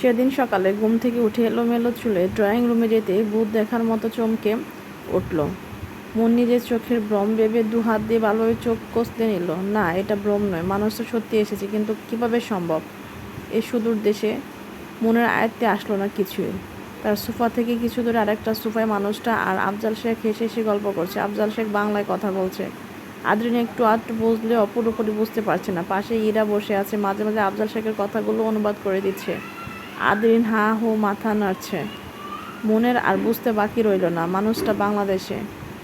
সেদিন সকালে ঘুম থেকে উঠে এলোমেলো চুলে ড্রয়িং রুমে যেতে ভূত দেখার মতো চমকে উঠল। মন নিজের চোখের ভ্রম ভেবে দু হাত দিয়ে ভালোভাবে চোখ কষতে নিল। না, এটা ভ্রম নয়, মানুষ তো সত্যি এসেছে, কিন্তু কীভাবে সম্ভব? এই সুদূর দেশে মনের আয়ত্তে আসলো না কিছুই। তার সোফা থেকে কিছু দূরে আরেকটা সোফায় মানুষটা আর আফজাল শেখ হেসে হেসে গল্প করছে। আফজাল শেখ বাংলায় কথা বলছে। আদ্রিন একটু আধটু বুঝলেও পুরোপুরি বুঝতে পারছে না। পাশে ইরা বসে আছে। মাঝে মাঝে আফজাল শেখের কথাগুলো অনুবাদ করে দিচ্ছে। আদ্রিন হা হো মাথা নাড়ছে। মনের আর বুঝতে বাকি রইল না, মানুষটা বাংলাদেশে।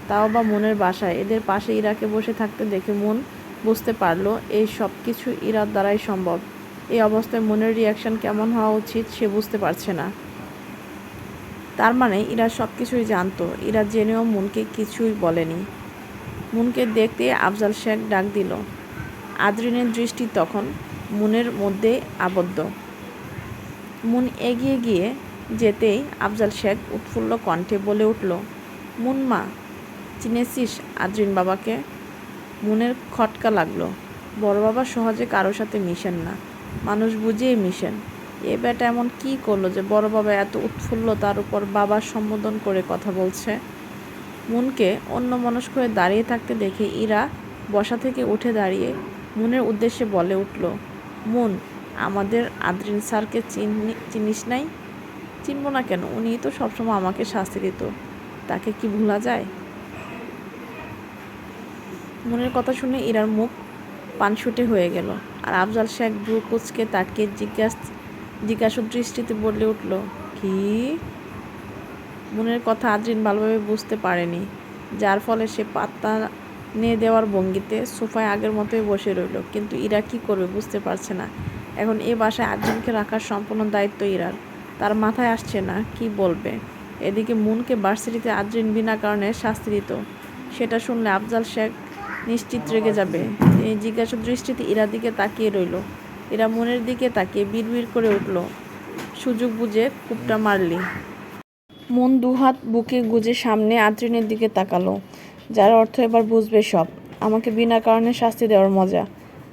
তাও বা মনের বাসায়। এদের পাশে ইরাকে বসে থাকতে দেখে মন বুঝতে পারল, এই সব কিছু ইরার দ্বারাই সম্ভব। এই অবস্থায় মনের রিয়াকশন কেমন হওয়া উচিত সে বুঝতে পারছে না। তার মানে ইরা সব কিছুই জানতো। ইরা জেনেও মনকে কিছুই বলেনি। মুনকে দেখতে আফজাল শেখ ডাক দিল। আদরিনের দৃষ্টি তখন মুনের মধ্যে আবদ্ধ। মুন এগিয়ে গিয়ে যেতেই আফজাল শেখ উৎফুল্ল কণ্ঠে বলে উঠল, মুন মা, চিনেছিস আদ্রিন বাবাকে? মুনের খটকা লাগল, বড় বাবা সহজে কারও সাথে মিশেন না, মানুষ বুঝিয়ে মিশেন। এ বেটা এমন কি করল যে বড় বাবা এত উৎফুল্ল তার উপর বাবার সম্বোধন করে কথা বলছে? মুনকে অন্য মনস্ক হয়ে দাঁড়িয়ে থাকতে দেখে ইরা বসা থেকে উঠে দাঁড়িয়ে মুনের উদ্দেশ্যে বলে উঠল, মুন আমাদের আদ্রিন স্যারকে চিনি চিনিস নাই? চিনব না কেন? উনি তো সবসময় আমাকে শাস্তি দিত। তাকে কি ভোলা যায়? মনের কথা শুনে ইরার মুখ পানশুটে হয়ে গেল, আর আফজাল শেখ ভ্রু কুচকে তাকে জিজ্ঞাস জিজ্ঞাসা দৃষ্টিতে বলে উঠল, কি? মনের কথা আদ্রিন ভালোভাবে বুঝতে পারেনি, যার ফলে সে পাত্তা নিয়ে দেওয়ার ভঙ্গিতে সোফায় আগের মতোই বসে রইল, কিন্তু ইরা কি করবে বুঝতে পারছে না। এখন এ বাসায় আদ্রিনকে রাখার সম্পূর্ণ দায়িত্ব ইরার। তার মাথায় আসছে না, কি বলবে? এদিকে মুনকে ভার্সিটিতে আদ্রিন বিনা কারণে শাস্তি দিত। সেটা শুনলে আফজাল শেখ নিশ্চিত রেগে যাবে। এই জিজ্ঞাসা দৃষ্টিতে ইরার দিকে তাকিয়ে রইল। এরা মনের দিকে তাকিয়ে বিড়বিড় করে উঠল। সুযোগ বুঝে কূপটা মারলি। মন দুহাত বুকে গুজে সামনে আদ্রিনের দিকে তাকালো। যার অর্থ এবার বুঝবে সব। আমাকে বিনা কারণে শাস্তি দেওয়ার মজা।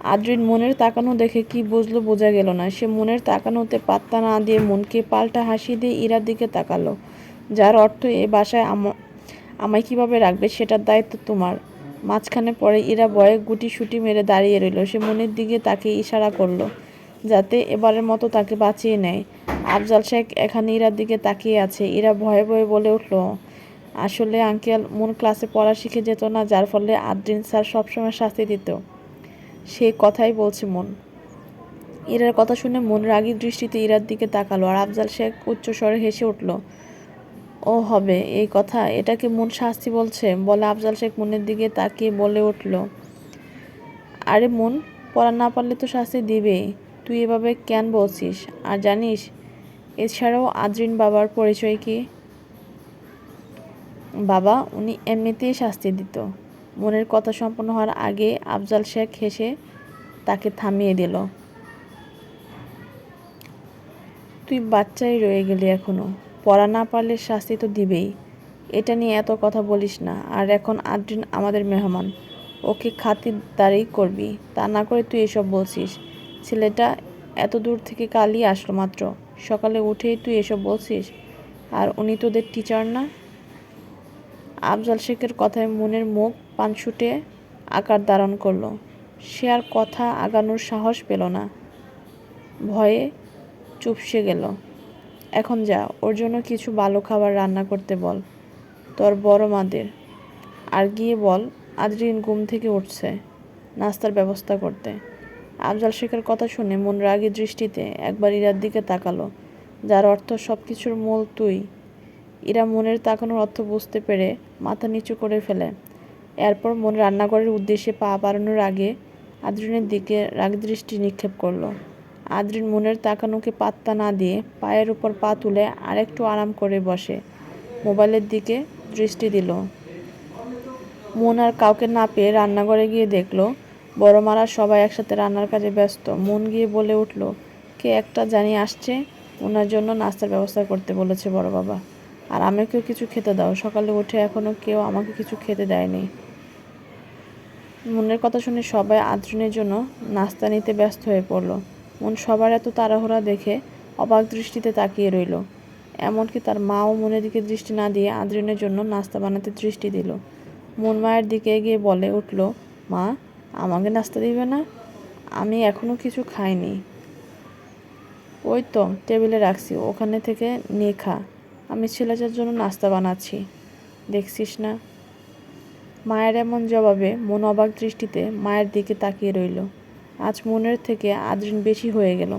আদ্রিন মনের তাকানো দেখে কি বুঝলো বোঝা গেল না। সে মনের তাকানোতে পাত্তা না দিয়ে মনকে পাল্টা হাসি দিয়ে ইরার দিকে তাকালো, যার অর্থ এ বাসায় আম- আমায় কীভাবে রাখবে সেটার দায়িত্ব তোমার। মাঝখানে পরে ইরা বয়ে গুটি সুটি মেরে দাঁড়িয়ে রইল। সে মনের দিকে তাকে ইশারা করল, যাতে এবারের মতো তাকে বাঁচিয়ে নেয়। আফজাল শেখ এখানে ইরার দিকে তাকিয়ে আছে। ইরা ভয়ে ভয়ে বলে উঠল, আসলে আঙ্কেল, মন ক্লাসে পড়া শিখে যেত না, যার ফলে আদ্রিন স্যার সবসময় শাস্তি দিত। সেই কথাই বলছে মন। ইরার কথা শুনে মন রাগী দৃষ্টিতে ইরার দিকে তাকালো আর আফজাল শেখ উচ্চস্বরে হেসে উঠল, ও হবে, এই কথা এটাকে মন শাস্তি বলছে? বলে আফজাল শেখ মনের দিকে তাকিয়ে বলে উঠল, আরে মন, পড়া না পারলে তো শাস্তি দিবেই। তুই এভাবে কেন বলছিস? আর জানিস, এছাড়াও আদ্রিন বাবার পরিচয় কি? বাবা, উনি এমনিতেই শাস্তি দিত। মনের কথা সম্পন্ন হওয়ার আগে আফজাল শেখ হেসে তাকে থামিয়ে দিল। তুই বাচ্চাই রয়ে গেলি এখনও, পড়া না পারলে শাস্তি তো দিবেই। এটা নিয়ে এত কথা বলিস না, আর এখন আদ্রিন আমাদের মেহমান। ওকে খাতির খাতিরদারি করবি, তা না করে তুই এসব বলছিস। ছেলেটা এত দূর থেকে কালই আসলো মাত্র, সকালে উঠেই তুই এসব বলছিস, আর উনি তোদের টিচার না? আফজাল শেখের কথায় মনের মুখ পানশুটে আকার ধারণ করল। সে আর কথা আগানোর সাহস পেল না। ভয়ে চুপসে গেল। এখন যা, ওর জন্য কিছু ভালো খাবার রান্না করতে বল। তোর বড় মাদের। আর গিয়ে বল, আদ্রিন ঘুম থেকে উঠছে। নাস্তার ব্যবস্থা করতে। আফজাল শেখের কথা শুনে মন রাগী দৃষ্টিতে একবার ইরার দিকে তাকালো। যার অর্থ সব কিছুর মূল তুই? ইরা মনের তাকানোর অর্থ বুঝতে পেরে মাথা নিচু করে ফেলে। এরপর মন রান্নাঘরের উদ্দেশ্যে পা বাড়ানোর আগে আদ্রিনের দিকে রাগ দৃষ্টি নিক্ষেপ করল। আদ্রিন মনের তাকানোকে পাত্তা না দিয়ে পায়ের উপর পা তুলে আরেকটু আরাম করে বসে। মোবাইলের দিকে দৃষ্টি দিল। মন আর কাউকে না পেয়ে রান্নাঘরে গিয়ে দেখল বড় মারা সবাই একসাথে রান্নার কাজে ব্যস্ত। মন গিয়ে বলে উঠল, কে একটা জানি আসছে, ওনার জন্য নাস্তার ব্যবস্থা করতে বলেছে বড় বাবা। আর আমাকেও কিছু খেতে দাও। সকালে উঠে এখনও কেউ আমাকে কিছু খেতে দেয়নি। মনের কথা শুনে সবাই আদ্রিনের জন্য নাস্তা নিতে ব্যস্ত হয়ে পড়ল। মন সবার এত তাড়াহুড়া দেখে অবাক দৃষ্টিতে তাকিয়ে রইল। এমনকি তার মাও মনের দিকে দৃষ্টি না দিয়ে আদ্রিনের জন্য নাস্তা বানাতে দৃষ্টি দিল। মন মায়ের দিকে এগিয়ে বলে উঠল, মা, আমাকে নাস্তা দিবে না? আমি এখনও কিছু খাইনি। ওই তো, টেবিলে রাখছি, ওখানে থেকে নিয়ে খা। আমি ছেলেটার জন্য নাস্তা বানাচ্ছি। দেখছিস না? মায়ের এমন জবাবে মন অবাক দৃষ্টিতে মায়ের দিকে তাকিয়ে রইল। আজ মনের থেকে আদ্রিন বেশি হয়ে গেল।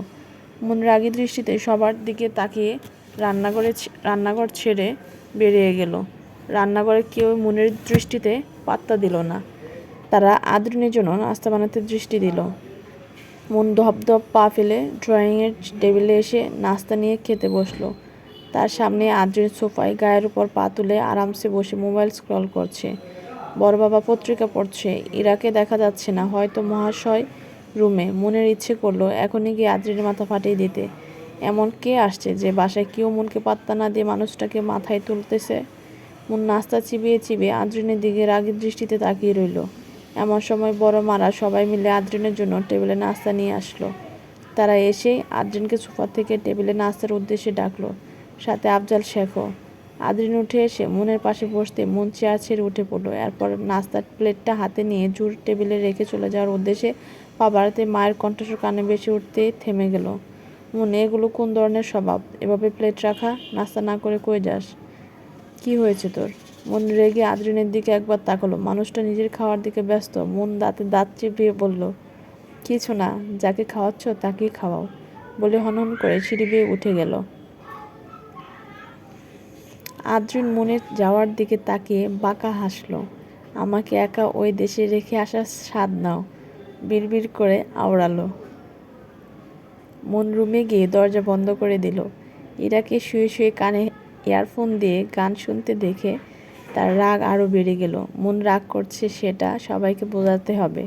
মন রাগী দৃষ্টিতে সবার দিকে তাকিয়ে রান্নাঘরে রান্নাঘর ছেড়ে বেরিয়ে গেল। রান্নাঘরে কেউ মনের দৃষ্টিতে পাত্তা দিল না। তারা আদ্রিনের জন্য নাস্তা বানাতে দৃষ্টি দিল। মন ধপ ধপ পা ফেলে ড্রয়িংয়ের টেবিলে এসে নাস্তা নিয়ে খেতে বসল। তার সামনে আদ্রিন সোফায় গায়ের উপর পা তুলে আরামসে বসে মোবাইল স্ক্রল করছে। বড় বাবা পত্রিকা পড়ছে। ইরাকে দেখা যাচ্ছে না, হয়তো মহাশয় রুমে। মনের ইচ্ছে করল এখনই গিয়ে আদ্রিনের মাথা ফাটিয়ে দিতে। এমন কে আসছে যে বাসায় কেউ মনকে পাত্তা না দিয়ে মানুষটাকে মাথায় তুলতেছে? মন নাস্তা চিবিয়ে চিবিয়ে আদ্রিনের দিকে রাগের দৃষ্টিতে তাকিয়ে রইল। এমন সময় বড় মারা সবাই মিলে আদ্রিনের জন্য টেবিলে নাস্তা নিয়ে আসলো। তারা এসেই আদ্রিনকে সোফা থেকে টেবিলে নাস্তার উদ্দেশ্যে ডাকলো। সাথে আফজাল শেখও। আদ্রিন উঠে এসে মনের পাশে বসতে মন চেয়ার ছেড়ে উঠে পড়ল। এরপর নাস্তার প্লেটটা হাতে নিয়ে জুর টেবিলে রেখে চলে যাওয়ার উদ্দেশ্যে পা বাড়াতে মায়ের কণ্ঠস্বর কানে বেশি উঠতে থেমে গেল। মনে, এগুলো কোন ধরনের স্বভাব? এভাবে প্লেট রাখা, নাস্তা না করে কই যাস? কি হয়েছে তোর? মন রেগে আদ্রিনের দিকে একবার তাকালো। মানুষটা নিজের খাওয়ার দিকে ব্যস্ত। মন দাঁতে দাঁত চিপিয়ে বলল, কিছু না, যাকে খাওয়াচ্ছ তাকেই খাওয়াও। বলে হনহন করে সিঁড়ি বেয়ে উঠে গেল। আদ্রিন মনের যাওয়ার দিকে তাকিয়ে বাঁকা হাসলো। আমাকে একা ওই দেশে রেখে আসার স্বাদ নাও। বিড়বিড় করে আওড়ালো। মন রুমে গিয়ে দরজা বন্ধ করে দিল। ইরাকে শুয়ে শুয়ে কানে ইয়ারফোন দিয়ে গান শুনতে দেখে তার রাগ আরও বেড়ে গেল। মন রাগ করছে সেটা সবাইকে বোঝাতে হবে।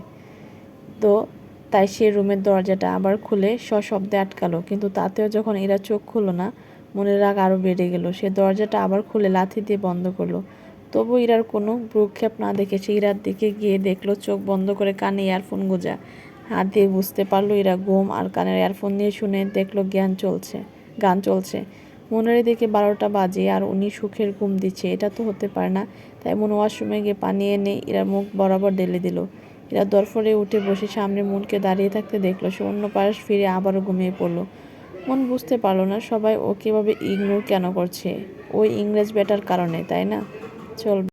তো? তাই সে রুমের দরজাটা আবার খুলে সশব্দে আটকালো। কিন্তু তাতেও যখন এরা চোখ খুললো না মনের রাগ আরও বেড়ে গেল। সে দরজাটা আবার খুলে লাথি দিয়ে বন্ধ করল। তবু ইরার কোনো ভ্রুক্ষেপ না দেখে সে ইরার দিকে গিয়ে দেখল, চোখ বন্ধ করে কানে ইয়ারফোন গোজা। হাত দিয়ে বুঝতে পারল এরা ঘুম আর কানের ইয়ারফোন দিয়ে শুনে দেখল জ্ঞান চলছে, গান চলছে। মনের দিকে বারোটা বাজে আর উনি সুখের ঘুম দিচ্ছে। এটা তো হতে পারে না। তাই মন ওয়াশরুমে গিয়ে পানি এনে এরা মুখ বরাবর ঢেলে দিল। এরা দরফরে উঠে বসে সামনে মনকে দাঁড়িয়ে থাকতে দেখল। সে অন্য পাশ ফিরে আবারও ঘুমিয়ে পড়ল। মন বুঝতে পারল না, সবাই ও কীভাবে ইগনোর কেন করছে? ওই ইংরেজ বেটার কারণে, তাই না? চল